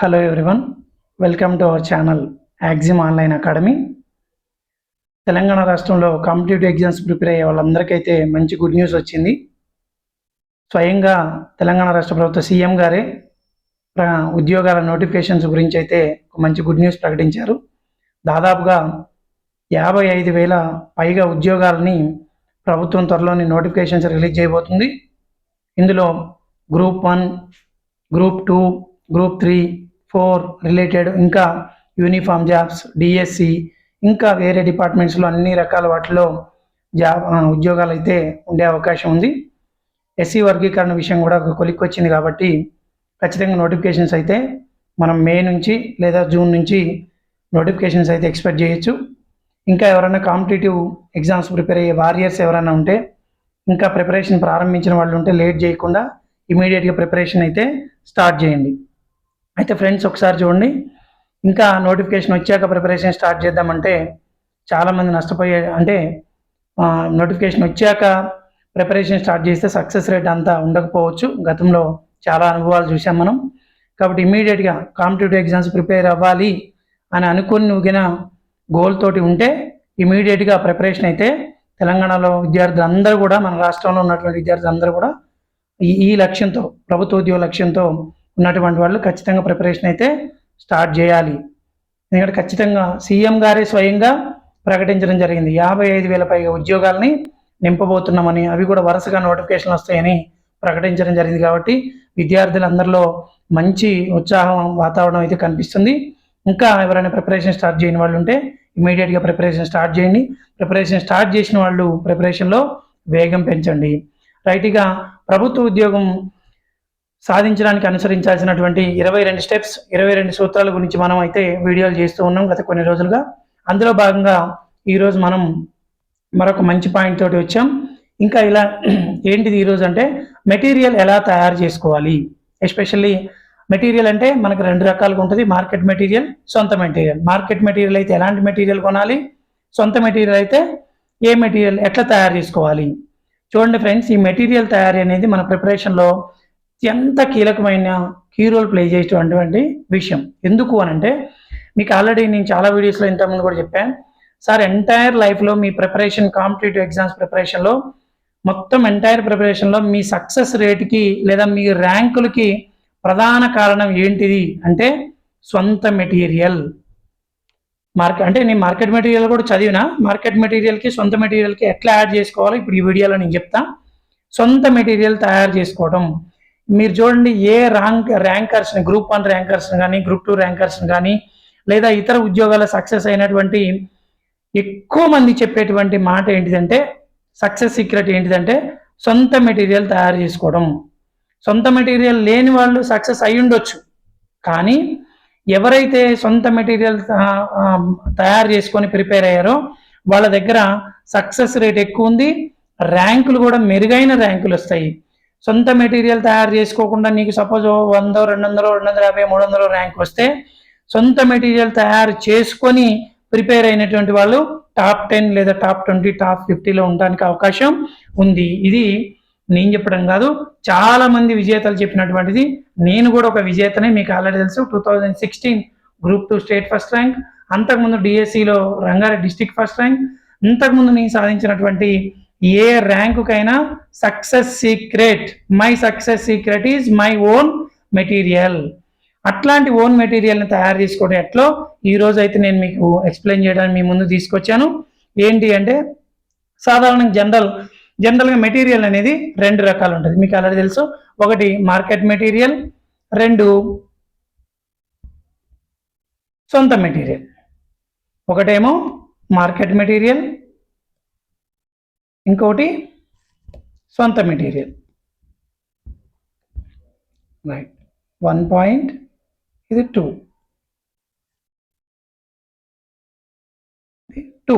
Hello everyone welcome to our channel Axim online academy Telangana రాష్ట్రంలో competitive exams prepare అయ్యే వాళ్ళందరికైతే మంచి good news వచ్చింది. స్వయంగా తెలంగాణ రాష్ట్ర ప్రభుత్వ సీఎం గారే ఉద్యోగాల నోటిఫికేషన్స్ గురించి అయితే ఒక మంచి గుడ్ న్యూస్ ప్రకటించారు. దాదాపుగా యాభై ఐదు వేల పైగా ఉద్యోగాలని ప్రభుత్వం త్వరలోని నోటిఫికేషన్స్ రిలీజ్ చేయబోతుంది. ఇందులో group one group two group three four related ఇంకా యూనిఫామ్ జాబ్స్ డిఎస్సి ఇంకా వేరే డిపార్ట్మెంట్స్లో అన్ని రకాల వాటిలో జాబ్ ఉద్యోగాలు అయితే ఉండే అవకాశం ఉంది. ఎస్సీ వర్గీకరణ విషయం కూడా ఒక కొలిక్కి వచ్చింది కాబట్టి ఖచ్చితంగా నోటిఫికేషన్స్ అయితే మనం మే నుంచి లేదా జూన్ నుంచి నోటిఫికేషన్స్ అయితే ఎక్స్పెక్ట్ చేయొచ్చు. ఇంకా ఎవరైనా కాంపిటేటివ్ ఎగ్జామ్స్ ప్రిపేర్ అయ్యే వారియర్స్ ఎవరైనా ఉంటే ఇంకా ప్రిపరేషన్ ప్రారంభించిన వాళ్ళు ఉంటే లేట్ చేయకుండా ఇమీడియట్గా ప్రిపరేషన్ అయితే స్టార్ట్ చేయండి. అయితే ఫ్రెండ్స్ ఒకసారి చూడండి. ఇంకా నోటిఫికేషన్ వచ్చాక ప్రిపరేషన్ స్టార్ట్ చేద్దామంటే చాలామంది నష్టపోయే అంటే నోటిఫికేషన్ వచ్చాక ప్రిపరేషన్ స్టార్ట్ చేస్తే సక్సెస్ రేట్ అంతా ఉండకపోవచ్చు. గతంలో చాలా అనుభవాలు చూసాం మనం. కాబట్టి ఇమీడియట్గా కాంపిటేటివ్ ఎగ్జామ్స్ ప్రిపేర్ అవ్వాలి అని అనుకుని నువ్వుగిన గోల్ తోటి ఉంటే ఇమీడియట్గా ప్రిపరేషన్ అయితే తెలంగాణలో విద్యార్థులందరూ కూడా మన రాష్ట్రంలో ఉన్నటువంటి విద్యార్థులందరూ కూడా ఈ ఈ లక్ష్యంతో ప్రభుత్వ ఉద్యోగ లక్ష్యంతో ఉన్నటువంటి వాళ్ళు ఖచ్చితంగా ప్రిపరేషన్ అయితే స్టార్ట్ చేయాలి. ఎందుకంటే ఖచ్చితంగా సీఎం గారే స్వయంగా ప్రకటించడం జరిగింది. యాభై ఐదు వేల పైగా ఉద్యోగాలని నింపబోతున్నామని అవి కూడా వరుసగా నోటిఫికేషన్ వస్తాయని ప్రకటించడం జరిగింది కాబట్టి విద్యార్థులందరిలో మంచి ఉత్సాహం వాతావరణం అయితే కనిపిస్తుంది. ఇంకా ఎవరైనా ప్రిపరేషన్ స్టార్ట్ చేయని వాళ్ళు ఉంటే ఇమీడియట్గా ప్రిపరేషన్ స్టార్ట్ చేయండి. ప్రిపరేషన్ స్టార్ట్ చేసిన వాళ్ళు ప్రిపరేషన్లో వేగం పెంచండి. రైట్గా ప్రభుత్వ ఉద్యోగం సాధించడానికి అనుసరించాల్సినటువంటి ఇరవై రెండు స్టెప్స్ ఇరవై రెండు సూత్రాల గురించి మనం అయితే వీడియోలు చేస్తూ ఉన్నాం గత కొన్ని రోజులుగా. అందులో భాగంగా ఈరోజు మనం మరొక మంచి పాయింట్ తోటి వచ్చాం. ఇంకా ఇలా ఏంటిది ఈరోజు అంటే మెటీరియల్ ఎలా తయారు చేసుకోవాలి? ఎస్పెషల్లీ మెటీరియల్ అంటే మనకు రెండు రకాలుగా ఉంటుంది. మార్కెట్ మెటీరియల్ సొంత మెటీరియల్. మార్కెట్ మెటీరియల్ అయితే ఎలాంటి మెటీరియల్ కొనాలి? సొంత మెటీరియల్ అయితే ఏ మెటీరియల్ ఎట్లా తయారు చేసుకోవాలి? చూడండి ఫ్రెండ్స్ ఈ మెటీరియల్ తయారీ అనేది మన ప్రిపరేషన్లో ఎంత కీలకమైన కీ రోల్ ప్లే చేసేటువంటి విషయం. ఎందుకు అని అంటే మీకు ఆల్రెడీ నేను చాలా వీడియోస్లో ఇంతకుముందు కూడా చెప్పాను. సార్ ఎంటైర్ లైఫ్లో మీ ప్రిపరేషన్ కాంపిటేటివ్ ఎగ్జామ్స్ ప్రిపరేషన్లో మొత్తం ఎంటైర్ ప్రిపరేషన్లో మీ సక్సెస్ రేట్కి లేదా మీ ర్యాంకులకి ప్రధాన కారణం ఏంటిది అంటే సొంత మెటీరియల్. మార్కెట్ అంటే నేను మార్కెట్ మెటీరియల్ కూడా చదివిన మార్కెట్ మెటీరియల్కి సొంత మెటీరియల్కి ఎట్లా యాడ్ చేసుకోవాలో ఇప్పుడు ఈ వీడియోలో నేను చెప్తా. సొంత మెటీరియల్ తయారు చేసుకోవడం మీరు చూడండి ఏ ర్యాంక్ ర్యాంకర్స్ని గ్రూప్ వన్ ర్యాంకర్స్ని కానీ గ్రూప్ టూ ర్యాంకర్స్ని కానీ లేదా ఇతర ఉద్యోగాల సక్సెస్ అయినటువంటి ఎక్కువ మంది చెప్పేటువంటి మాట ఏంటిదంటే సక్సెస్ సీక్రెట్ ఏంటిదంటే సొంత మెటీరియల్ తయారు చేసుకోవడం. సొంత మెటీరియల్ లేని వాళ్ళు సక్సెస్ అయి ఉండొచ్చు. కానీ ఎవరైతే సొంత మెటీరియల్ తయారు చేసుకొని ప్రిపేర్ అయ్యారో వాళ్ళ దగ్గర సక్సెస్ రేట్ ఎక్కువ ఉంది ర్యాంకులు కూడా మెరుగైన ర్యాంకులు వస్తాయి. సొంత మెటీరియల్ తయారు చేసుకోకుండా నీకు సపోజ్ వందో రెండు వందలు రెండు వందల యాభై మూడు వందలు ర్యాంక్ వస్తే సొంత మెటీరియల్ తయారు చేసుకొని ప్రిపేర్ అయినటువంటి వాళ్ళు టాప్ టెన్ లేదా టాప్ ట్వంటీ టాప్ ఫిఫ్టీలో ఉండడానికి అవకాశం ఉంది. ఇది నేను చెప్పడం కాదు చాలా మంది విజేతలు చెప్పినటువంటిది. నేను కూడా ఒక విజేతనే మీకు ఆల్రెడీ తెలుసు two thousand sixteen group two state first rank అంతకుముందు డిఎస్సిలో రంగారెడ్డి డిస్టిక్ ఫస్ట్ ర్యాంక్ ఇంతకుముందు నేను సాధించినటువంటి ఏ ర్యాంకుకైనా success secret. My success secret is my own material. అట్లాంటి ఓన్ మెటీరియల్ని తయారు చేసుకోవడం ఎట్లో ఈ రోజు అయితే నేను మీకు ఎక్స్ప్లెయిన్ చేయడానికి మీ ముందు తీసుకొచ్చాను. ఏంటి అంటే సాధారణంగా జనరల్ జనరల్గా మెటీరియల్ అనేది రెండు రకాలు ఉంటుంది. మీకు ఆల్రెడీ తెలుసు. ఒకటి మార్కెట్ మెటీరియల్ రెండు సొంత మెటీరియల్. ఒకటేమో మార్కెట్ మెటీరియల్ ఇంకొకటి సొంత మెటీరియల్. రైట్ వన్ పాయింట్ ఇది టూ టూ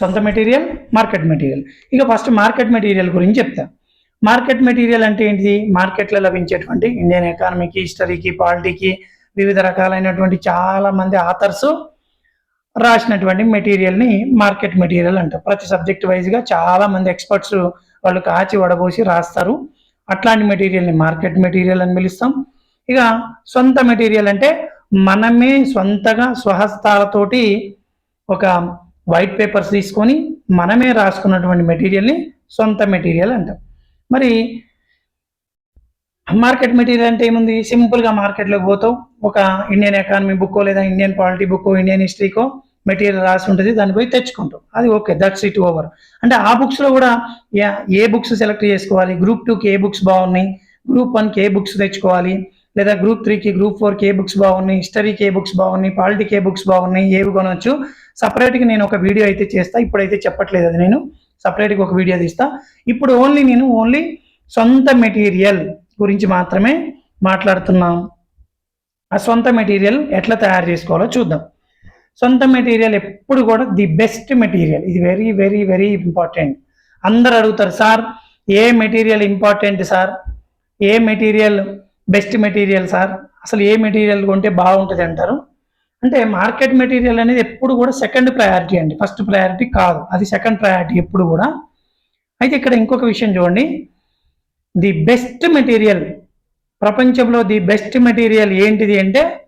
సొంత మెటీరియల్ మార్కెట్ మెటీరియల్. ఇక ఫస్ట్ మార్కెట్ మెటీరియల్ గురించి చెప్తా. మార్కెట్ మెటీరియల్ అంటే ఏంటిది? మార్కెట్లో లభించేటువంటి ఇండియన్ ఎకానమీకి హిస్టరీకి పాలిటీకి వివిధ రకాలైనటువంటి చాలా మంది ఆథర్స్ రాసినటువంటి మెటీరియల్ని మార్కెట్ మెటీరియల్ అంటారు ప్రతి సబ్జెక్ట్ వైజ్గా చాలా మంది ఎక్స్పర్ట్స్ వాళ్ళు కాచి వడబోసి రాస్తారు. అట్లాంటి మెటీరియల్ని మార్కెట్ మెటీరియల్ అని పిలుస్తాం. ఇక సొంత మెటీరియల్ అంటే మనమే సొంతగా స్వహస్తాలతోటి ఒక వైట్ పేపర్స్ తీసుకొని మనమే రాసుకున్నటువంటి మెటీరియల్ని సొంత మెటీరియల్ అంటాం. మరి మార్కెట్ మెటీరియల్ అంటే ఏముంది? సింపుల్గా మార్కెట్లోకి పోతావు. ఒక ఇండియన్ ఎకానమీ బుక్కో లేదా ఇండియన్ పాలిటీ బుక్కో ఇండియన్ హిస్టరీకో మెటీరియల్ రాసి ఉంటుంది. దాన్ని పోయి తెచ్చుకుంటాం అది ఓకే దట్స్ ఇట్ ఓవర్ అంటే ఆ బుక్స్లో కూడా ఏ బుక్స్ సెలెక్ట్ చేసుకోవాలి? గ్రూప్ టూకి ఏ బుక్స్ బాగున్నాయి? గ్రూప్ వన్కి ఏ బుక్స్ తెచ్చుకోవాలి? లేదా గ్రూప్ త్రీకి గ్రూప్ ఫోర్కి ఏ బుక్స్ బాగున్నాయి? హిస్టరీకి ఏ బుక్స్ బాగున్నాయి? పాలిటీకి ఏ బుక్స్ బాగున్నాయి? ఏవి కొనవచ్చు సపరేట్గా నేను ఒక వీడియో అయితే చేస్తా. ఇప్పుడైతే చెప్పట్లేదు అది నేను. సపరేట్గా ఒక వీడియో తీస్తా. ఇప్పుడు ఓన్లీ నేను ఓన్లీ సొంత మెటీరియల్ గురించి మాత్రమే మాట్లాడుతున్నాం. ఆ సొంత మెటీరియల్ ఎట్లా తయారు చేసుకోవాలో చూద్దాం. సొంత మెటీరియల్ ఎప్పుడు కూడా ది బెస్ట్ మెటీరియల్. ఇది వెరీ వెరీ వెరీ ఇంపార్టెంట్. అందరు అడుగుతారు సార్ ఏ మెటీరియల్ ఇంపార్టెంట్ సార్? ఏ మెటీరియల్ బెస్ట్ మెటీరియల్ సార్? అసలు ఏ మెటీరియల్ కొంటే బాగుంటుంది అంటారు. అంటే మార్కెట్ మెటీరియల్ అనేది ఎప్పుడు కూడా సెకండ్ ప్రయారిటీ అండి. ఫస్ట్ ప్రయారిటీ కాదు. అది సెకండ్ ప్రయారిటీ ఎప్పుడు కూడా. అయితే ఇక్కడ ఇంకొక విషయం చూడండి. The best material. ప్రపంచంలో ది బెస్ట్ మెటీరియల్ ఏంటిది అంటే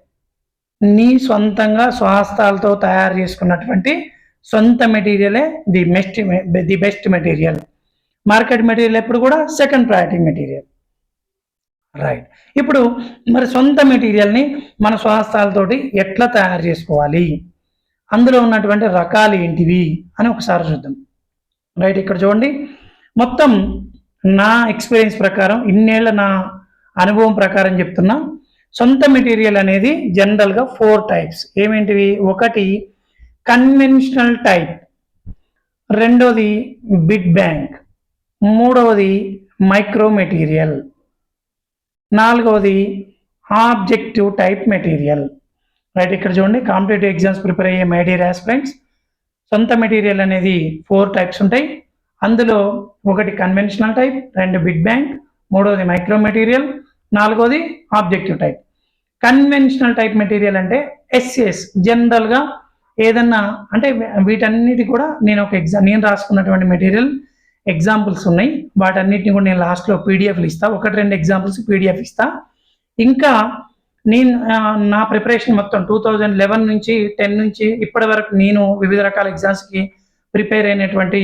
నీ సొంతంగా స్వహస్తాలతో తయారు చేసుకున్నటువంటి సొంత మెటీరియలే the best the best material. Market material ఎప్పుడు కూడా సెకండ్ ప్రయారిటీ మెటీరియల్. రైట్. ఇప్పుడు మరి సొంత మెటీరియల్ని మన స్వహస్తాలతోటి ఎట్లా తయారు చేసుకోవాలి? అందులో ఉన్నటువంటి రకాలు ఏంటివి? అని ఒకసారి చూద్దాం. రైట్ ఇక్కడ చూడండి. మొత్తం నా ఎక్స్పీరియన్స్ ప్రకారం ఇన్నేళ్ళ నా అనుభవం ప్రకారం చెప్తున్నా సొంత మెటీరియల్ అనేది జనరల్గా ఫోర్ టైప్స్ ఏమేంటివి? ఒకటి కన్వెన్షనల్ టైప్ రెండోది బిడ్ బ్యాంక్ మూడవది మైక్రో మెటీరియల్ నాలుగవది ఆబ్జెక్టివ్ టైప్ మెటీరియల్ రైట్ ఇక్కడ చూడండి కాంపిటేటివ్ ఎగ్జామ్స్ ప్రిపేర్ అయ్యే మై డియర్ ఆస్పిరెంట్స్ సొంత మెటీరియల్ అనేది ఫోర్ టైప్స్ ఉంటాయి. అందులో ఒకటి కన్వెన్షనల్ టైప్ రెండు బిడ్ బ్యాంక్ మూడవది మైక్రో మెటీరియల్ నాలుగోది objective type conventional type material అంటే ఎస్ఎస్ జనరల్గా ఏదన్నా అంటే వీటన్నిటి కూడా నేను ఒక ఎగ్జామ్ నేను రాసుకున్నటువంటి మెటీరియల్ ఎగ్జాంపుల్స్ ఉన్నాయి. వాటన్నిటిని కూడా నేను లాస్ట్లో పీడిఎఫ్లు ఇస్తా. ఒకటి రెండు ఎగ్జాంపుల్స్ పీడిఎఫ్ ఇస్తా. ఇంకా నేను నా ప్రిపరేషన్ మొత్తం టూ థౌజండ్ లెవెన్ నుంచి టెన్ నుంచి ఇప్పటి వరకు నేను వివిధ రకాల ఎగ్జామ్స్కి ప్రిపేర్ అయినటువంటి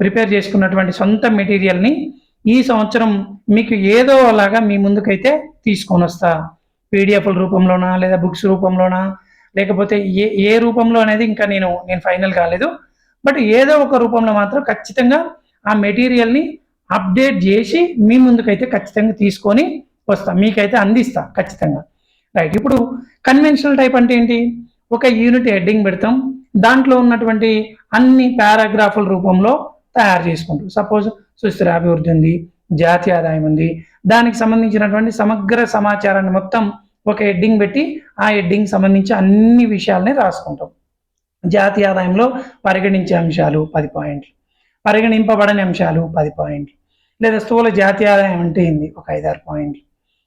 ప్రిపేర్ చేసుకున్నటువంటి సొంత మెటీరియల్ని ఈ సంవత్సరం మీకు ఏదో అలాగా మీ ముందుకైతే తీసుకొని వస్తా. పీడిఎఫ్ల రూపంలోనా లేదా బుక్స్ రూపంలోనా లేకపోతే ఏ ఏ రూపంలో అనేది ఇంకా నేను నేను ఫైనల్ కాలేదు. బట్ ఏదో ఒక రూపంలో మాత్రం ఖచ్చితంగా ఆ మెటీరియల్ని అప్డేట్ చేసి మీ ముందుకైతే ఖచ్చితంగా తీసుకొని వస్తా. మీకైతే అందిస్తా ఖచ్చితంగా. రైట్ ఇప్పుడు కన్వెన్షనల్ టైప్ అంటే ఏంటి? ఒక యూనిట్ హెడ్డింగ్ పెడతాం. దాంట్లో ఉన్నటువంటి అన్ని పారాగ్రాఫుల రూపంలో తయారు చేసుకుంటాం సపోజ్ సుస్థిర అభివృద్ధి ఉంది జాతీయ ఆదాయం ఉంది దానికి సంబంధించినటువంటి సమగ్ర సమాచారాన్ని మొత్తం ఒక హెడ్డింగ్ పెట్టి ఆ హెడ్డింగ్ సంబంధించి అన్ని విషయాల్ని రాసుకుంటాం. జాతీయ ఆదాయంలో పరిగణించే అంశాలు పది పాయింట్లు పరిగణింపబడని అంశాలు పది పాయింట్లు లేదా స్థూల జాతీయ ఆదాయం అంటే ఏంది? ఒక ఐదారు పాయింట్లు.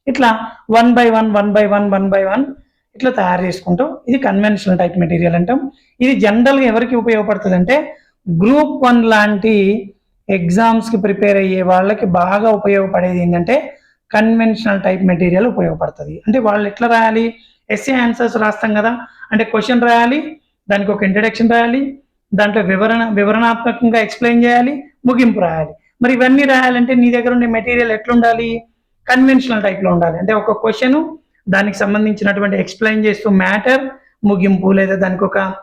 ఇట్లా one by one one by one one by one ఇట్లా తయారు చేసుకుంటాం. ఇది కన్వెన్షనల్ టైప్ మెటీరియల్ అంటాం. ఇది జనరల్గా ఎవరికి ఉపయోగపడుతుంది అంటే గ్రూప్ వన్ లాంటి ఎగ్జామ్స్కి ప్రిపేర్ అయ్యే వాళ్ళకి బాగా ఉపయోగపడేది ఏంటంటే కన్వెన్షనల్ టైప్ మెటీరియల్ ఉపయోగపడుతుంది. అంటే వాళ్ళు ఎట్లా రాయాలి? ఎస్ఏ ఆన్సర్స్ రాస్తాం కదా. అంటే క్వశ్చన్ రాయాలి దానికి ఒక ఇంట్రడక్షన్ రాయాలి దాంట్లో వివరణ వివరణాత్మకంగా ఎక్స్ప్లెయిన్ చేయాలి ముగింపు రాయాలి. మరి ఇవన్నీ రాయాలంటే నీ దగ్గర ఉండే మెటీరియల్ ఎట్లుండాలి? కన్వెన్షనల్ టైప్లో ఉండాలి. అంటే ఒక క్వశ్చను దానికి సంబంధించినటువంటి ఎక్స్ప్లెయిన్ చేస్తూ మ్యాటర్ ముగింపు లేదా దానికి ఒక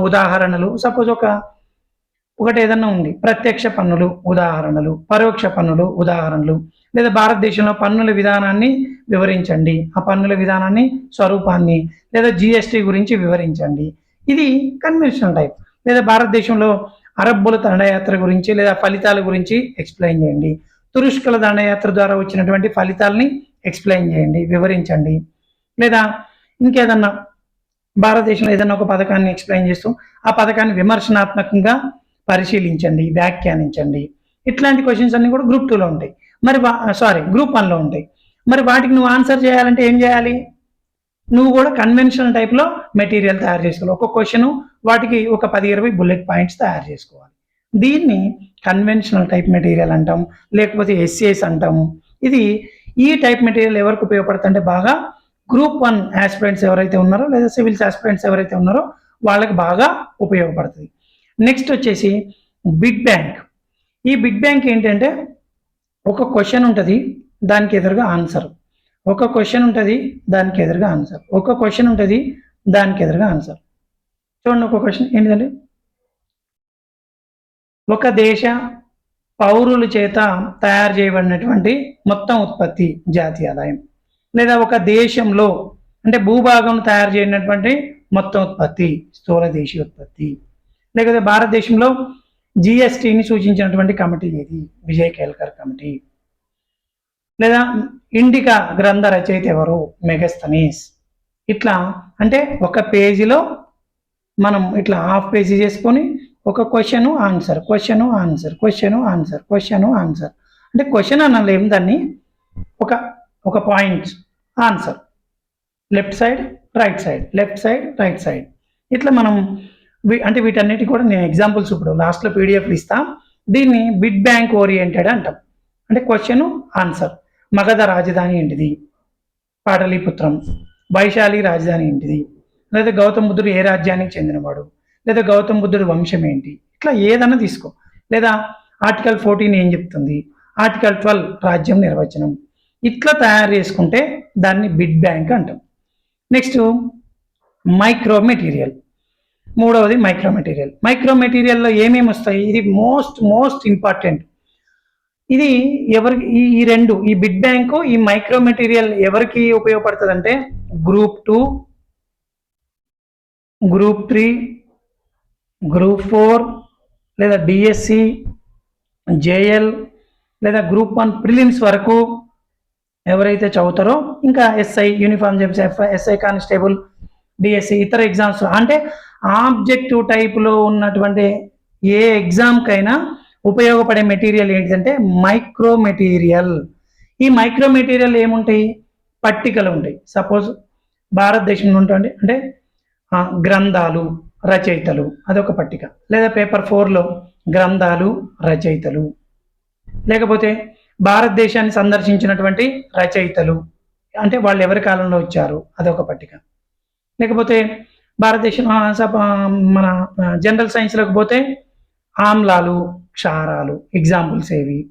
ఉదాహరణలు. సపోజ్ ఒక ఒకటి ఏదన్నా ఉంది. ప్రత్యక్ష పన్నులు ఉదాహరణలు పరోక్ష పన్నులు ఉదాహరణలు. లేదా భారతదేశంలో పన్నుల విధానాన్ని వివరించండి. ఆ పన్నుల విధానాన్ని స్వరూపాన్ని లేదా జిఎస్టి గురించి వివరించండి. ఇది కన్వెన్షనల్ టైప్ లేదా భారతదేశంలో అరబ్బుల దండయాత్ర గురించి లేదా ఫలితాల గురించి ఎక్స్ప్లెయిన్ చేయండి. తురుష్కుల దండయాత్ర ద్వారా వచ్చినటువంటి ఫలితాలని ఎక్స్ప్లెయిన్ చేయండి వివరించండి. లేదా ఇంకేదన్నా భారతదేశంలో ఏదైనా ఒక పథకాన్ని ఎక్స్ప్లెయిన్ చేస్తూ ఆ పథకాన్ని విమర్శనాత్మకంగా పరిశీలించండి వ్యాఖ్యానించండి. ఇట్లాంటి క్వశ్చన్స్ అన్ని కూడా గ్రూప్ టూలో ఉంటాయి. మరి సారీ గ్రూప్ వన్లో ఉంటాయి. మరి వాటికి నువ్వు ఆన్సర్ చేయాలంటే ఏం చేయాలి? నువ్వు కూడా కన్వెన్షనల్ టైప్లో మెటీరియల్ తయారు చేసుకోవాలి. ఒక్కొక్క క్వశ్చన్ వాటికి ఒక పది ఇరవై బుల్లెట్ పాయింట్స్ తయారు చేసుకోవాలి. దీన్ని కన్వెన్షనల్ టైప్ మెటీరియల్ అంటాం లేకపోతే ఎస్ఏస్ అంటాము ఇది ఈ టైప్ మెటీరియల్ ఎవరికి ఉపయోగపడుతుంటే బాగా గ్రూప్ వన్ ఆస్పిరెంట్స్ ఎవరైతే ఉన్నారో లేదా సివిల్స్ ఆస్పిరెంట్స్ ఎవరైతే ఉన్నారో వాళ్ళకి బాగా ఉపయోగపడుతుంది. నెక్స్ట్ వచ్చేసి బిగ్ బ్యాంక్ ఈ బిగ్ బ్యాంక్ ఏంటంటే ఒక క్వశ్చన్ ఉంటుంది దానికి ఎదురుగా ఆన్సర్ ఒక క్వశ్చన్ ఉంటుంది దానికి ఎదురుగా ఆన్సర్ ఒక క్వశ్చన్ ఉంటుంది దానికి ఎదురుగా ఆన్సర్ చూడండి ఒక క్వశ్చన్ ఏంటిదండి? ఒక దేశ పౌరుల చేత తయారు చేయబడినటువంటి మొత్తం ఉత్పత్తి జాతీయ ఆదాయం. లేదా ఒక దేశంలో అంటే భూభాగం తయారు చేయనటువంటి మొత్తం ఉత్పత్తి స్థూల దేశీయ ఉత్పత్తి. లేకపోతే భారతదేశంలో జిఎస్టిని సూచించినటువంటి కమిటీ ఏది? విజయ్ కేల్కర్ కమిటీ. లేదా ఇండికా గ్రంథ రచయిత ఎవరు? మెగస్తనీస్ ఇట్లా అంటే ఒక పేజీలో మనం ఇట్లా హాఫ్ పేజీ చేసుకొని ఒక question answer question answer question answer question answer అంటే క్వశ్చన్ అనలేం దాన్ని? ఒక ఒక point answer left side right side left side right side ఇట్లా మనం అంటే వీటన్నిటి కూడా నేను ఎగ్జాంపుల్స్ ఇప్పుడు లాస్ట్లో పీడిఎఫ్ ఇస్తాం. దీన్ని బిడ్ బ్యాంక్ ఓరియంటెడ్ అంటాం. అంటే క్వశ్చన్ ఆన్సర్ మగధ రాజధాని ఏంటిది? పాటలీపుత్రం. వైశాలి రాజధాని ఏంటిది? లేదా గౌతమ బుద్ధుడు ఏ రాజ్యానికి చెందినవాడు? లేదా గౌతమ్ బుద్ధుడు వంశం ఏంటి? ఇట్లా ఏదన్నా తీసుకో. లేదా ఆర్టికల్ ఫోర్టీన్ ఏం చెప్తుంది? ఆర్టికల్ ట్వెల్వ్ రాజ్యం నిర్వచనం. ఇట్లా తయారు చేసుకుంటే దాన్ని బిడ్ బ్యాంక్ అంటాం. నెక్స్ట్ మైక్రో మెటీరియల్ మూడవది మైక్రో మెటీరియల్ మైక్రో మెటీరియల్లో ఏమేమి వస్తాయి? ఇది మోస్ట్ మోస్ట్ ఇంపార్టెంట్. ఇది ఎవరికి ఈ ఈ రెండు ఈ బిడ్ బ్యాంకు ఈ మైక్రో మెటీరియల్ ఎవరికి ఉపయోగపడుతుంది అంటే group two group three group four లేదా డిఎస్సి జేఎల్ లేదా గ్రూప్ వన్ ప్రిలిమ్స్ వరకు ఎవరైతే చదువుతారో ఇంకా ఎస్ఐ యూనిఫామ్ జెమ్స్ ఎస్ఐ కానిస్టేబుల్ డిఎస్సి ఇతర ఎగ్జామ్స్ అంటే ఆబ్జెక్టివ్ టైప్లో ఉన్నటువంటి ఏ ఎగ్జామ్కైనా ఉపయోగపడే మెటీరియల్ ఏంటిదంటే మైక్రో మెటీరియల్. ఈ మైక్రో మెటీరియల్ ఏముంటాయి? పట్టికలు ఉంటాయి. సపోజ్ భారతదేశంలో ఉంటుంది అంటే గ్రంథాలు. రచయితలు. అదొక పట్టిక. లేదా పేపర్ ఫోర్లో గ్రంథాలు రచయితలు. లేకపోతే భారతదేశాన్ని సందర్శించినటువంటి రచయితలు. అంటే వాళ్ళు ఎవరి కాలంలో వచ్చారు? అదొక పట్టిక. లేకపోతే భారతదేశం మన జనరల్ సైన్స్లోకి పోతే ఆమ్లాలు క్షారాలు ఎగ్జాంపుల్స్ ఏవి?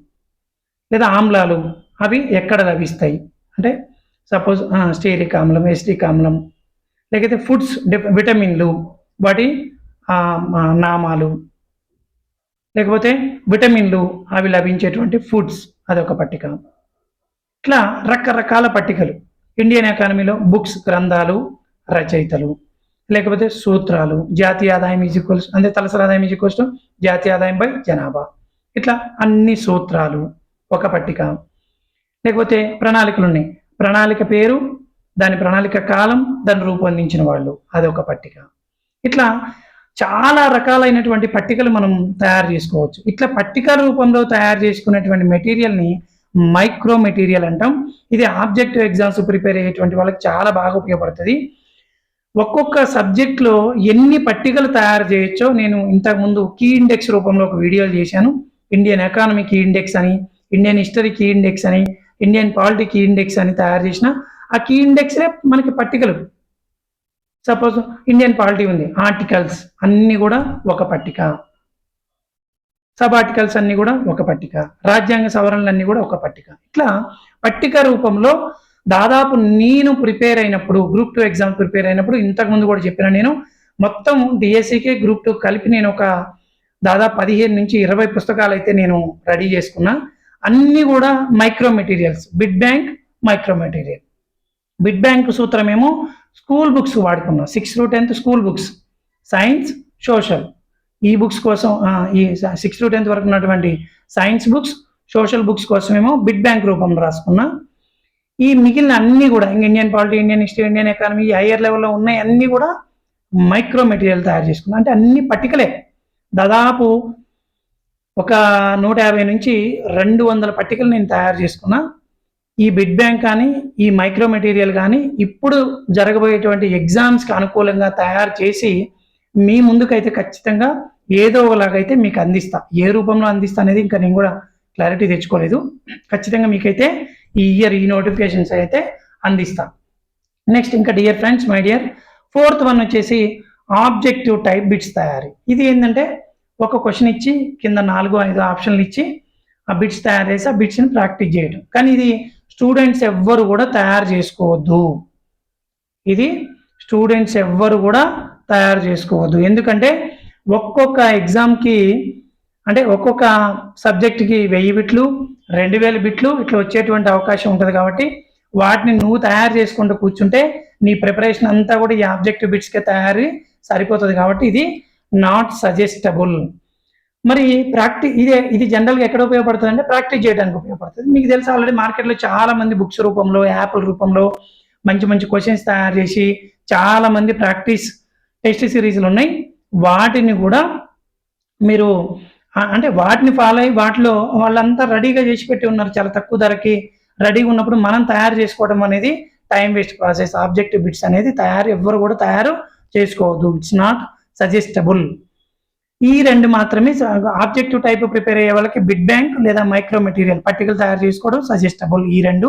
లేదా ఆమ్లాలు అవి ఎక్కడ లభిస్తాయి? అంటే సపోజ్ స్టీరిక్ ఆమ్లం ఎస్టిక్ ఆమ్లం. లేకపోతే ఫుడ్స్ విటమిన్లు. వాటి నామాలు లేకపోతే విటమిన్లు అవి లభించేటువంటి ఫుడ్స్ అదొక పట్టిక. ఇట్లా రకరకాల పట్టికలు. ఇండియన్ ఎకానమీలో బుక్స్ గ్రంథాలు రచయితలు లేకపోతే సూత్రాలు జాతీయ ఆదాయం ఈజ్ ఈక్వల్స్ అంటే తలసరి ఆదాయం ఈజ్ ఈక్వల్స్ జాతీయ ఆదాయం బై జనాభా. ఇట్లా అన్ని సూత్రాలు ఒక పట్టిక. లేకపోతే ప్రణాళికలు ఉన్నాయి. ప్రణాళిక పేరు దాని ప్రణాళిక కాలం దాన్ని రూపొందించిన వాళ్ళు అదొక పట్టిక. ఇట్లా చాలా రకాలైనటువంటి పట్టికలు మనం తయారు చేసుకోవచ్చు. ఇట్లా పట్టిక రూపంలో తయారు చేసుకునేటువంటి మెటీరియల్ని మైక్రో మెటీరియల్ అంటాం. ఇది ఆబ్జెక్టివ్ ఎగ్జామ్స్ ప్రిపేర్ అయ్యేటువంటి వాళ్ళకి చాలా బాగా ఉపయోగపడుతుంది. ఒక్కొక్క సబ్జెక్ట్లో ఎన్ని పట్టికలు తయారు చేయొచ్చో నేను ఇంతకుముందు కీ ఇండెక్స్ రూపంలో ఒక వీడియోలు చేశాను. ఇండియన్ ఎకానమీ కీ ఇండెక్స్ అని ఇండియన్ హిస్టరీ కీ ఇండెక్స్ అని ఇండియన్ పాలిటీ కీ ఇండెక్స్ అని తయారు చేసిన. ఆ కీ ఇండెక్స్లే మనకి పట్టికలు. సపోజ్ ఇండియన్ పాలిటీ ఉంది ఆర్టికల్స్ అన్నీ కూడా ఒక పట్టిక. సబ్ ఆర్టికల్స్ అన్నీ కూడా ఒక పట్టిక. రాజ్యాంగ సవరణలు అన్నీ కూడా ఒక పట్టిక. ఇట్లా పట్టిక రూపంలో దాదాపు నేను ప్రిపేర్ అయినప్పుడు గ్రూప్ టూ ఎగ్జామ్ ప్రిపేర్ అయినప్పుడు ఇంతకుముందు కూడా చెప్పిన నేను మొత్తం డిఎస్సికే గ్రూప్ టూ కలిపి నేను ఒక దాదాపు పదిహేను నుంచి ఇరవై పుస్తకాలు అయితే నేను రెడీ చేసుకున్నా. అన్నీ కూడా micro materials bit bank micro material bit bank సూత్రం ఏమో? School books వాడుకున్నాం. Sixth to tenth school books. Science social. ఈ బుక్స్ కోసం ఈ సిక్స్త్ టు టెన్త్ వరకు ఉన్నటువంటి సైన్స్ బుక్స్ సోషల్ బుక్స్ కోసమేమో బిడ్ బ్యాంక్ రూపంలో రాసుకున్నా. ఈ మిగిలిన అన్ని కూడా Indian polity Indian history Indian economy higher లెవెల్లో ఉన్నాయి అన్ని కూడా మైక్రో మెటీరియల్ తయారు చేసుకున్నా. అంటే అన్ని పట్టికలే. దాదాపు ఒక నూట యాభై నుంచి రెండు వందల పట్టికలు నేను తయారు చేసుకున్నా. ఈ బిడ్ బ్యాంక్ కానీ ఈ మైక్రో మెటీరియల్ కానీ ఇప్పుడు జరగబోయేటువంటి ఎగ్జామ్స్కి అనుకూలంగా తయారు చేసి మీ ముందుకైతే ఖచ్చితంగా ఏదో ఒకలాగైతే మీకు అందిస్తా. ఏ రూపంలో అందిస్తా అనేది ఇంకా నేను కూడా క్లారిటీ తెచ్చుకోలేదు. ఖచ్చితంగా మీకైతే ఈ ఇయర్ ఈ నోటిఫికేషన్స్ అయితే అందిస్తా. నెక్స్ట్ ఇంకా dear friends my dear fourth one వచ్చేసి ఆబ్జెక్టివ్ టైప్ బిట్స్ తయారీ. ఇది ఏంటంటే ఒక క్వశ్చన్ ఇచ్చి కింద నాలుగు ఐదు ఆప్షన్లు ఇచ్చి ఆ బిట్స్ తయారు చేసి ఆ బిట్స్ని ప్రాక్టీస్ చేయడం కానీ ఇది స్టూడెంట్స్ ఎవ్వరు కూడా తయారు చేసుకోవద్దు. ఇది స్టూడెంట్స్ ఎవ్వరు కూడా తయారు చేసుకోవద్దు. ఎందుకంటే ఒక్కొక్క ఎగ్జామ్కి అంటే ఒక్కొక్క సబ్జెక్ట్కి వెయ్యి బిట్లు రెండు వేల బిట్లు ఇట్లా వచ్చేటువంటి అవకాశం ఉంటుంది కాబట్టి వాటిని నువ్వు తయారు చేసుకుంటూ కూర్చుంటే నీ ప్రిపరేషన్ అంతా కూడా ఈ ఆబ్జెక్టివ్ బిట్స్కే తయారీ సరిపోతుంది కాబట్టి ఇది నాట్ సజెస్టబుల్. మరి ప్రాక్టీస్ ఇదే ఇది జనరల్గా ఎక్కడ ఉపయోగపడుతుంది అంటే ప్రాక్టీస్ చేయడానికి ఉపయోగపడుతుంది. మీకు తెలుసు ఆల్రెడీ మార్కెట్లో చాలా మంది బుక్స్ రూపంలో యాప్ల రూపంలో మంచి మంచి క్వశ్చన్స్ తయారు చేసి చాలా మంది ప్రాక్టీస్ టెస్ట్ సిరీస్లు ఉన్నాయి. వాటిని కూడా మీరు అంటే వాటిని ఫాలో అయ్యి వాటిలో వాళ్ళంతా రెడీగా చేసి పెట్టి ఉన్నారు. చాలా తక్కువ ధరకి రెడీగా ఉన్నప్పుడు మనం తయారు చేసుకోవడం అనేది time waste process. Objective bits అనేది తయారు ఎవ్వరు కూడా తయారు చేసుకోవద్దు. ఇట్స్ నాట్ సజెస్టబుల్ ఈ రెండు మాత్రమే ఆబ్జెక్టివ్ టైప్ ప్రిపేర్ అయ్యే వాళ్ళకి బిడ్ బ్యాంక్ లేదా మైక్రో మెటీరియల్ పట్టికలు తయారు చేసుకోవడం సజెస్టబుల్ ఈ రెండు.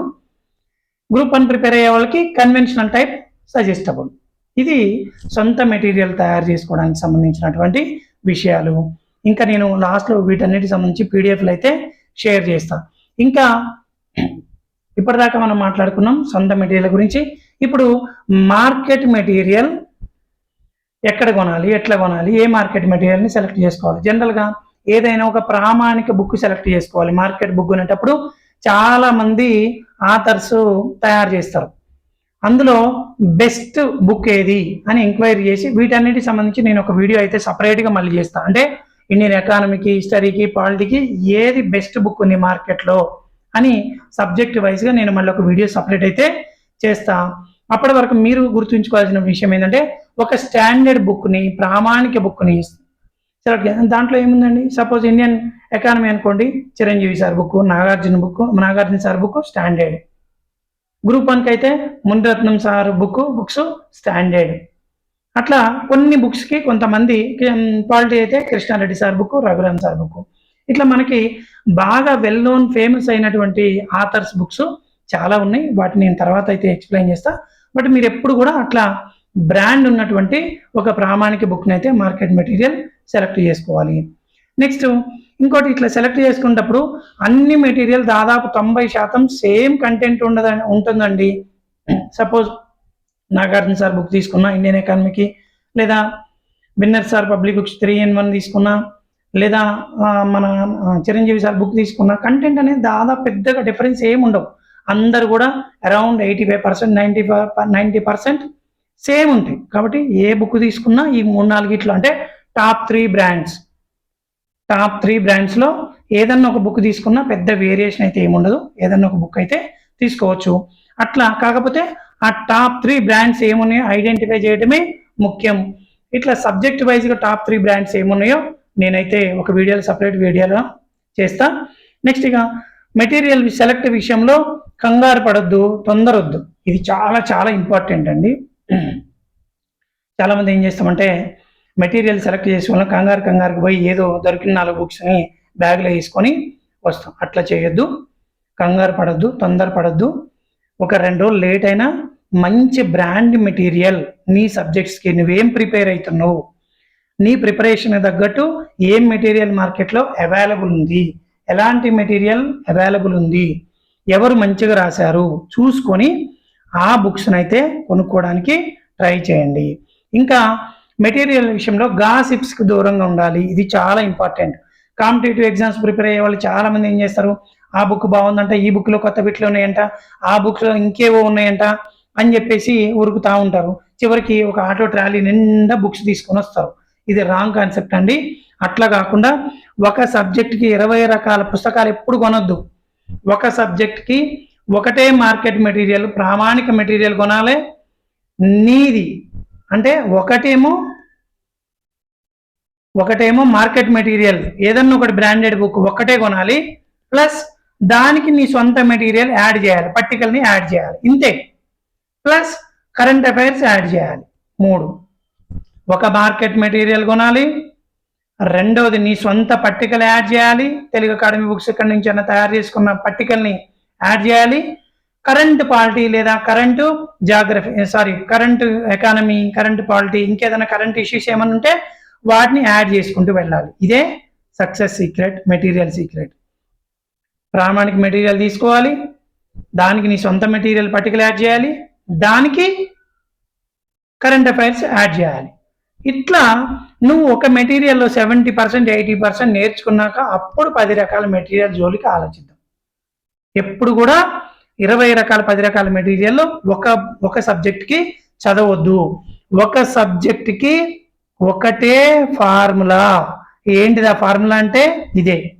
గ్రూప్ వన్ ప్రిపేర్ అయ్యే వాళ్ళకి కన్వెన్షనల్ టైప్ సజెస్టబుల్. ఇది సొంత మెటీరియల్ తయారు చేసుకోవడానికి సంబంధించినటువంటి విషయాలు. ఇంకా నేను లాస్ట్లో వీటన్నిటి సంబంధించి పీడిఎఫ్లు అయితే షేర్ చేస్తాను ఇంకా ఇప్పటిదాకా మనం మాట్లాడుకున్నాం సొంత మెటీరియల్ గురించి. ఇప్పుడు మార్కెట్ మెటీరియల్ ఎక్కడ కొనాలి ఎట్లా కొనాలి ఏ మార్కెట్ మెటీరియల్ని సెలెక్ట్ చేసుకోవాలి. జనరల్గా ఏదైనా ఒక ప్రామాణిక బుక్ సెలెక్ట్ చేసుకోవాలి. మార్కెట్ బుక్ అనేటప్పుడు చాలా మంది ఆథర్స్ తయారు చేస్తారు. అందులో బెస్ట్ బుక్ ఏది అని ఎంక్వైరీ చేసి వీటన్నిటికి సంబంధించి నేను ఒక వీడియో అయితే సపరేట్గా మళ్ళీ చేస్తాను అంటే ఇండియన్ ఎకానమీకి హిస్టరీకి పాలిటీకి ఏది బెస్ట్ బుక్ ఉంది మార్కెట్లో అని సబ్జెక్ట్ వైజ్గా నేను మళ్ళీ ఒక వీడియో సపరేట్ అయితే చేస్తాను అప్పటి వరకు మీరు గుర్తుంచుకోవాల్సిన విషయం ఏంటంటే ఒక స్టాండర్డ్ బుక్ని ప్రామాణిక బుక్ని సెలెక్ట్ దాంట్లో ఏముందండి? సపోజ్ ఇండియన్ ఎకానమీ అనుకోండి Chiranjeevi sir book Nagarjuna book Nagarjuna sir book standard group వన్కి అయితే Munirathnam sir book books standard అట్లా కొన్ని బుక్స్కి కొంతమంది పాలిటీ అయితే Krishna Reddy sir book Raghuram sir book ఇట్లా మనకి బాగా వెల్ నోన్ ఫేమస్ అయినటువంటి ఆథర్స్ బుక్స్ చాలా ఉన్నాయి. వాటిని నేను తర్వాత అయితే ఎక్స్ప్లెయిన్ చేస్తా. బట్ మీరు ఎప్పుడు కూడా అట్లా బ్రాండ్ ఉన్నటువంటి ఒక ప్రామాణిక బుక్ని అయితే మార్కెట్ మెటీరియల్ సెలెక్ట్ చేసుకోవాలి. నెక్స్ట్ ఇంకోటి ఇట్లా సెలెక్ట్ చేసుకునేటప్పుడు అన్ని మెటీరియల్ దాదాపు తొంభై శాతం సేమ్ కంటెంట్ ఉండద ఉంటుందండి. సపోజ్ నాగార్జున సార్ బుక్ తీసుకున్నా ఇండియన్ ఎకానమీకి లేదా winner sir public books three in one తీసుకున్నా లేదా మన చిరంజీవి సార్ బుక్ తీసుకున్నా కంటెంట్ అనేది దాదాపు పెద్దగా డిఫరెన్స్ ఏమి ఉండవు అందరు కూడా around eighty five percent ninety five ninety percent same ఉంటాయి. కాబట్టి ఏ బుక్ తీసుకున్నా ఈ మూడు నాలుగు ఇట్లా అంటే top three brands. Top three బ్రాండ్స్లో ఏదన్నా ఒక బుక్ తీసుకున్నా పెద్ద వేరియేషన్ అయితే ఏముండదు ఏదన్నా ఒక బుక్ అయితే తీసుకోవచ్చు. అట్లా కాకపోతే ఆ టాప్ త్రీ బ్రాండ్స్ ఏమున్నాయో ఐడెంటిఫై చేయడమే ముఖ్యం. ఇట్లా సబ్జెక్ట్ వైజ్గా టాప్ త్రీ బ్రాండ్స్ ఏమున్నాయో నేనైతే ఒక వీడియోలో సపరేట్ వీడియోలో చేస్తా. నెక్స్ట్ ఇక మెటీరియల్ సెలెక్ట్ విషయంలో కంగారు పడద్దు తొందరొద్దు. ఇది చాలా చాలా ఇంపార్టెంట్ అండి. చాలామంది ఏం చేస్తామంటే మెటీరియల్ సెలెక్ట్ చేసుకోవాలి కంగారు కంగారుకు పోయి ఏదో దొరికిన నాలుగు బుక్స్ని బ్యాగ్లో వేసుకొని వస్తాం. అట్లా చేయొద్దు. కంగారు పడద్దు తొందర పడద్దు. ఒక రెండు రోజులు లేట్ అయినా మంచి బ్రాండ్ మెటీరియల్ నీ సబ్జెక్ట్స్కి నువ్వేం ప్రిపేర్ అవుతున్నావు నీ ప్రిపరేషన్ తగ్గట్టు ఏం మెటీరియల్ మార్కెట్లో అవైలబుల్ ఉంది? ఎలాంటి మెటీరియల్ అవైలబుల్ ఉంది? ఎవరు మంచిగా రాశారు? చూసుకొని ఆ బుక్స్ని అయితే కొనుక్కోవడానికి ట్రై చేయండి. ఇంకా మెటీరియల్ విషయంలో గాసిప్స్కి దూరంగా ఉండాలి. ఇది చాలా ఇంపార్టెంట్. కాంపిటేటివ్ ఎగ్జామ్స్ ప్రిపేర్ అయ్యే వాళ్ళు చాలామంది ఏం చేస్తారు? ఆ బుక్ బాగుందంట ఈ బుక్లో కొత్త బిట్లు ఉన్నాయంట ఆ బుక్లో ఇంకేవో ఉన్నాయంట అని చెప్పేసి ఉరుకుతూ ఉంటారు. చివరికి ఒక ఆటో ట్రాలీ నిండా బుక్స్ తీసుకొని వస్తారు. ఇది రాంగ్ కాన్సెప్ట్ అండి. అట్లా కాకుండా ఒక సబ్జెక్ట్కి ఇరవై రకాల పుస్తకాలు ఎప్పుడు కొనొద్దు. ఒక సబ్జెక్ట్కి ఒకటే మార్కెట్ మెటీరియల్ ప్రామాణిక మెటీరియల్ కొనాలి. నీది అంటే ఒకటేమో ఒకటేమో మార్కెట్ మెటీరియల్. ఏదన్నా ఒకటి బ్రాండెడ్ బుక్ ఒకటే కొనాలి. ప్లస్ దానికి నీ సొంత మెటీరియల్ యాడ్ చేయాలి. పట్టికల్ని యాడ్ చేయాలి. ఇంతే. ప్లస్ కరెంట్ అఫైర్స్ యాడ్ చేయాలి. మూడు. ఒక మార్కెట్ మెటీరియల్ కొనాలి. రెండవది నీ సొంత పట్టికలు యాడ్ చేయాలి. తెలుగు అకాడమీ బుక్స్ ఇక్కడ నుంచి అయినా తయారు చేసుకున్న పట్టికల్ని యాడ్ చేయాలి. కరెంట్ పాలిటీ లేదా current geography sorry current economy current polity ఇంకేదైనా కరెంట్ ఇష్యూస్ ఏమైనా ఉంటే వాటిని యాడ్ చేసుకుంటూ వెళ్ళాలి. ఇదే సక్సెస్ సీక్రెట్ మెటీరియల్ సీక్రెట్ ప్రామాణిక మెటీరియల్ తీసుకోవాలి. దానికి నీ సొంత మెటీరియల్ పట్టికలు యాడ్ చేయాలి. దానికి కరెంట్ అఫైర్స్ యాడ్ చేయాలి. ఇట్లా నువ్వు ఒక మెటీరియల్లో సెవెంటీ పర్సెంట్ ఎయిటీ పర్సెంట్ నేర్చుకున్నాక అప్పుడు పది రకాల మెటీరియల్ జోలికి ఆలోచిద్దాం. ఎప్పుడు కూడా ఇరవై రకాల పది రకాల మెటీరియల్ ఒక ఒక సబ్జెక్ట్కి చదవద్దు. ఒక సబ్జెక్ట్కి ఒకటే ఫార్ములా. ఏంటిది ఆ ఫార్ములా అంటే ఇదే.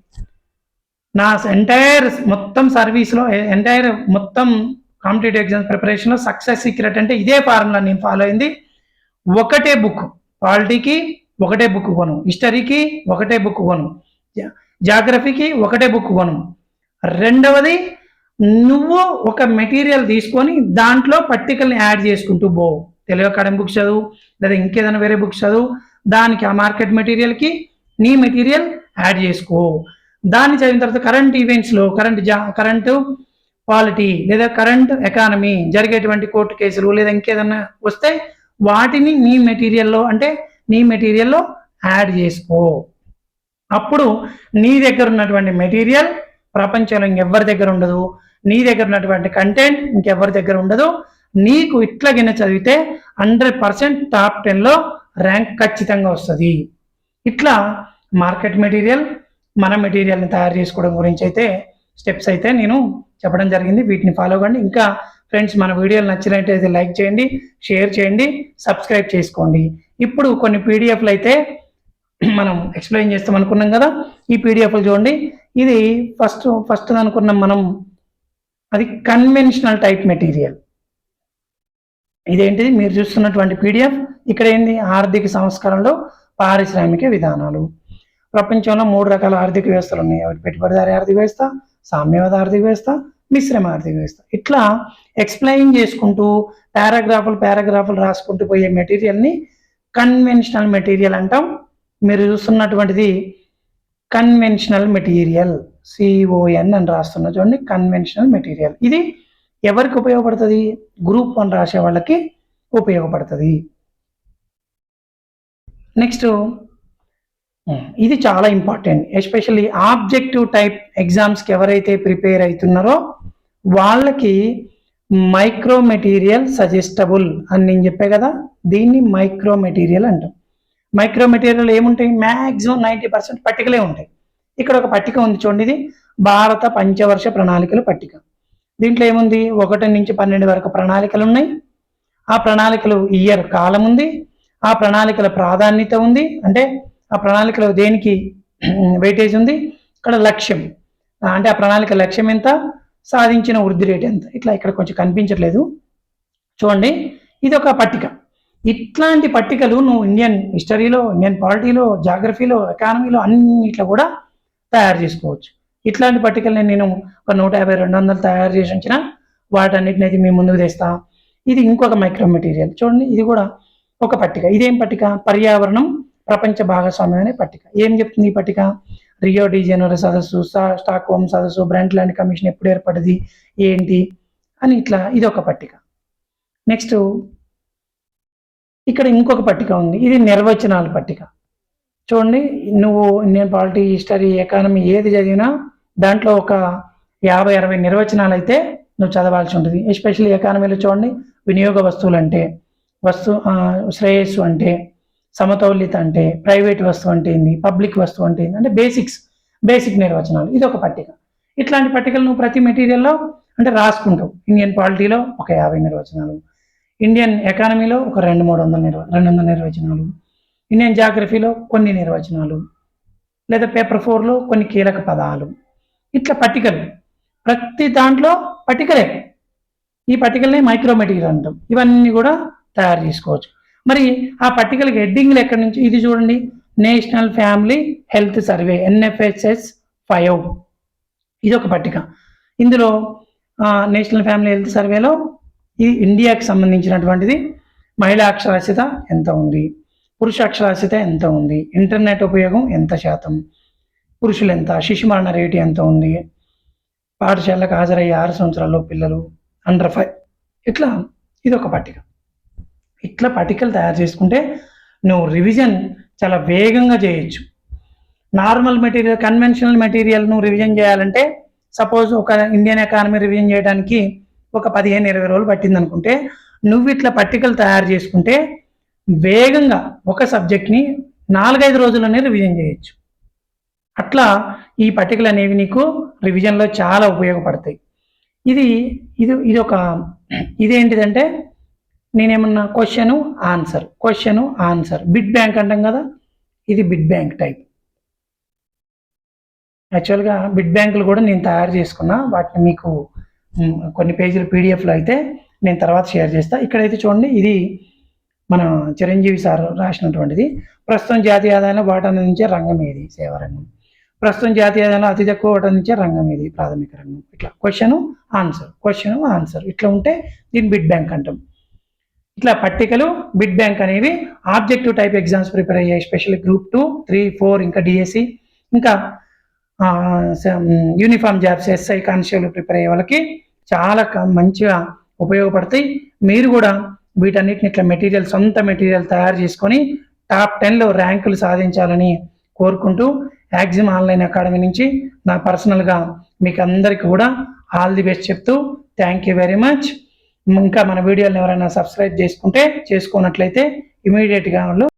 నా ఎంటైర్ మొత్తం సర్వీస్లో ఎంటైర్ మొత్తం కాంపిటేటివ్ ఎగ్జామ్స్ ప్రిపరేషన్లో సక్సెస్ సీక్రెట్ అంటే ఇదే ఫార్ములా నేను ఫాలో అయింది. ఒకటే బుక్. పాలిటీకి ఒకటే బుక్ కొను. హిస్టరీకి ఒకటే బుక్ కొను. జా- జాగ్రఫీకి ఒకటే బుక్ కొను. రెండవది నువ్వు ఒక మెటీరియల్ తీసుకొని దాంట్లో పట్టికల్ని యాడ్ చేసుకుంటూ పో. తెలుగు అకాడమీ బుక్స్ చదువు లేదా ఇంకేదైనా వేరే బుక్స్ చదువు దానికి ఆ మార్కెట్ మెటీరియల్కి నీ మెటీరియల్ యాడ్ చేసుకో. దాన్ని చదివిన తర్వాత కరెంట్ ఈవెంట్స్లో కరెంట్ జా కరెంటు పాలిటీ లేదా కరెంట్ ఎకానమీ జరిగేటువంటి కోర్టు కేసులు లేదా ఇంకేదైనా వస్తే వాటిని నీ మెటీరియల్లో అంటే నీ మెటీరియల్లో యాడ్ చేసుకో. అప్పుడు నీ దగ్గర ఉన్నటువంటి మెటీరియల్ ప్రపంచంలో ఇంకెవరి దగ్గర ఉండదు. నీ దగ్గర ఉన్నటువంటి కంటెంట్ ఇంకెవరి దగ్గర ఉండదు. నీకు ఇట్లాగైనా చదివితే హండ్రెడ్ పర్సెంట్ టాప్ టెన్లో ర్యాంక్ ఖచ్చితంగా వస్తుంది. ఇట్లా మార్కెట్ మెటీరియల్ మన మెటీరియల్ని తయారు చేసుకోవడం గురించి అయితే స్టెప్స్ అయితే నేను చెప్పడం జరిగింది. వీటిని ఫాలో కండి. ఇంకా ఫ్రెండ్స్ మన వీడియోలు నచ్చినట్టయితే లైక్ చేయండి షేర్ చేయండి సబ్స్క్రైబ్ చేసుకోండి. ఇప్పుడు కొన్ని పీడిఎఫ్లు అయితే మనం ఎక్స్ప్లెయిన్ చేస్తాం అనుకున్నాం కదా ఈ పీడిఎఫ్లు చూడండి. ఇది ఫస్ట్ ఫస్ట్ అనుకున్నాం మనం. అది కన్వెన్షనల్ టైప్ మెటీరియల్ ఇదేంటిది? మీరు చూస్తున్నటువంటి పీడిఎఫ్ ఇక్కడ ఏంది? ఆర్థిక సంస్కరణలో పారిశ్రామిక విధానాలు. ప్రపంచంలో మూడు రకాల ఆర్థిక వ్యవస్థలు ఉన్నాయి. పెట్టుబడిదారి ఆర్థిక వ్యవస్థ సామ్యవాద ఆర్థిక వ్యవస్థ మిశ్రమ ఆర్థిక వ్యవస్థ ఇట్లా ఎక్స్ప్లెయిన్ చేసుకుంటూ పారాగ్రాఫులు పారాగ్రాఫులు రాసుకుంటూ పోయే మెటీరియల్ని కన్వెన్షనల్ మెటీరియల్ అంటాం. మీరు చూస్తున్నటువంటిది కన్వెన్షనల్ మెటీరియల్ సిఓఎన్ అని రాస్తున్న చూడండి కన్వెన్షనల్ మెటీరియల్ ఇది ఎవరికి ఉపయోగపడుతుంది? గ్రూప్ వన్ రాసే వాళ్ళకి ఉపయోగపడుతుంది. నెక్స్ట్ ఇది చాలా ఇంపార్టెంట్ ఎస్పెషల్లీ ఆబ్జెక్టివ్ టైప్ ఎగ్జామ్స్కి ఎవరైతే ప్రిపేర్ అవుతున్నారో వాళ్ళకి మైక్రో మెటీరియల్ సజెస్టబుల్ అని నేను చెప్పే కదా దీన్ని మైక్రో మెటీరియల్ అంటాం. మైక్రో మెటీరియల్ ఏముంటాయి? మ్యాక్సిమం నైంటీ పర్సెంట్ పట్టికలే ఉంటాయి. ఇక్కడ ఒక పట్టిక ఉంది చూడండి ఇది. భారత పంచవర్ష ప్రణాళికల పట్టిక. దీంట్లో ఏముంది? ఒకటి నుంచి పన్నెండు వరకు ప్రణాళికలు ఉన్నాయి. ఆ ప్రణాళికలు ఇయర్ కాలం ఉంది. ఆ ప్రణాళికల ప్రాధాన్యత ఉంది. అంటే ఆ ప్రణాళికలో దేనికి వెయిటేజ్ ఉంది? ఇక్కడ లక్ష్యం. అంటే ఆ ప్రణాళిక లక్ష్యం ఎంత? సాధించిన వృద్ధి రేట్ ఎంత? ఇట్లా ఇక్కడ కొంచెం కనిపించట్లేదు. చూడండి ఇది ఒక పట్టిక. ఇట్లాంటి పట్టికలు నువ్వు ఇండియన్ హిస్టరీలో ఇండియన్ పాలిటీలో జాగ్రఫీలో ఎకానమీలో అన్నిట్లో కూడా తయారు చేసుకోవచ్చు. ఇట్లాంటి పట్టికల్ని నేను ఒక నూట యాభై రెండు వందలు తయారు చేసి ఉంచిన వాటన్నిటిని అయితే మేము ముందుకు తెస్తా. ఇది ఇంకొక మైక్రో మెటీరియల్ చూడండి ఇది కూడా ఒక పట్టిక. ఇదేం పట్టిక? పర్యావరణం ప్రపంచ భాగస్వామ్యం అనే పట్టిక. ఏం చెప్తుంది ఈ పట్టిక? రియో డి సదస్సు స్టాక్ హోమ్ సదస్సు బ్రాండ్ ల్యాండ్ కమిషన్ ఎప్పుడు ఏర్పడింది ఏంటి అని ఇట్లా ఇది ఒక పట్టిక. నెక్స్ట్ ఇక్కడ ఇంకొక పట్టిక ఉంది. ఇది నిర్వచనాల పట్టిక. చూడండి నువ్వు ఇండియన్ పాలిటీ హిస్టరీ ఎకానమీ ఏది చదివినా దాంట్లో ఒక యాభై అరవై నిర్వచనాలు అయితే నువ్వు చదవాల్సి ఉంటుంది. ఎస్పెషల్లీ ఎకానమీలో చూడండి వినియోగ వస్తువులు అంటే వస్తు శ్రేయస్సు అంటే సమతౌల్యత అంటే ప్రైవేట్ వస్తువు అంటే ఏంది? పబ్లిక్ వస్తువు అంటే ఏంది? అంటే బేసిక్స్ బేసిక్ నిర్వచనాలు. ఇది ఒక పట్టిక. ఇట్లాంటి పట్టికలు నువ్వు ప్రతి మెటీరియల్లో అంటే రాసుకుంటావు. ఇండియన్ పాలిటీలో ఒక యాభై నిర్వచనాలు. ఇండియన్ ఎకానమీలో ఒక రెండు మూడు వందల నిర్వ రెండు వందల నిర్వచనాలు. ఇండియన్ జాగ్రఫీలో కొన్ని నిర్వచనాలు. లేదా పేపర్ ఫోర్లో కొన్ని కీలక పదాలు. ఇట్లా పట్టికలు. ప్రతి దాంట్లో పట్టికలే. ఈ పట్టికల్ని మైక్రో మెటీరియల్ అంటాం. ఇవన్నీ కూడా తయారు చేసుకోవచ్చు. మరి ఆ పట్టికలకి హెడ్డింగ్లు ఎక్కడి నుంచి? ఇది చూడండి. National family health survey NFHS five. ఇది ఒక పట్టిక. ఇందులో నేషనల్ ఫ్యామిలీ హెల్త్ సర్వేలో ఇది ఇండియాకి సంబంధించినటువంటిది మహిళా అక్షరాస్యత ఎంత ఉంది? పురుష అక్షరాస్యత ఎంత ఉంది? ఇంటర్నెట్ ఉపయోగం ఎంత శాతం? పురుషులు ఎంత? శిశు మరణ రేటు ఎంత ఉంది? పాఠశాలకు హాజరయ్యే ఆరు సంవత్సరాల్లో పిల్లలు అండర్ ఫైవ్. ఇట్లా ఇది ఒక పట్టిక. ఇట్లా పట్టికలు తయారు చేసుకుంటే నువ్వు రివిజన్ చాలా వేగంగా చేయొచ్చు. నార్మల్ మెటీరియల్ కన్వెన్షనల్ మెటీరియల్ నువ్వు రివిజన్ చేయాలంటే సపోజ్ ఒక ఇండియన్ ఎకానమీ రివిజన్ చేయడానికి ఒక పదిహేను ఇరవై రోజులు పట్టింది అనుకుంటే నువ్వు ఇట్లా పట్టికలు తయారు చేసుకుంటే వేగంగా ఒక సబ్జెక్ట్ని నాలుగైదు రోజుల్లోనే రివిజన్ చేయొచ్చు. అట్లా ఈ పట్టికలు అనేవి నీకు రివిజన్లో చాలా ఉపయోగపడతాయి. ఇది ఇది ఇది ఒక ఇదేంటిదంటే నేనేమన్నా question answer. Question answer. Bit bank అంటాం కదా ఇది బిడ్ బ్యాంక్ టైప్. యాక్చువల్గా బిడ్ బ్యాంకులు కూడా నేను తయారు చేసుకున్నా వాటిని మీకు కొన్ని పేజీలు పీడిఎఫ్లో అయితే నేను తర్వాత షేర్ చేస్తాను ఇక్కడైతే చూడండి ఇది మన చిరంజీవి సార్ రాసినటువంటిది. ప్రస్తుతం జాతీయ ఆదాయంలో వాటా అందించే రంగం ఏది? సేవా రంగం. ప్రస్తుతం జాతీయ ఆదాయంలో అతి తక్కువ వాటా అందించే రంగం ఏది? ప్రాథమిక రంగం. ఇట్లా క్వశ్చన్ ఆన్సర్. Question answer. ఇట్లా ఉంటే దీన్ని బిడ్ బ్యాంక్ అంటాం. ఇట్లా పట్టికలు బిడ్ బ్యాంక్ అనేవి ఆబ్జెక్టివ్ టైప్ ఎగ్జామ్స్ ప్రిపేర్ అయ్యాయి. Special group two three four ఇంకా డిఎస్సి ఇంకా uniform jobs SI constable prepare అయ్యే వాళ్ళకి చాలా మంచిగా ఉపయోగపడతాయి. మీరు కూడా వీటన్నిటిని ఇట్లా మెటీరియల్ సొంత మెటీరియల్ తయారు చేసుకొని టాప్ టెన్లో ర్యాంకులు సాధించాలని కోరుకుంటూ యాక్సిమ్ ఆన్లైన్ అకాడమీ నుంచి నా పర్సనల్గా మీకు అందరికీ కూడా ఆల్ ది బెస్ట్ చెప్తూ థ్యాంక్ యూ వెరీ మచ్ ఇంకా మన వీడియోని ఎవరైనా సబ్స్క్రైబ్ చేసుకుంటే చేసుకున్నట్లయితే ఇమీడియట్గా వాళ్ళు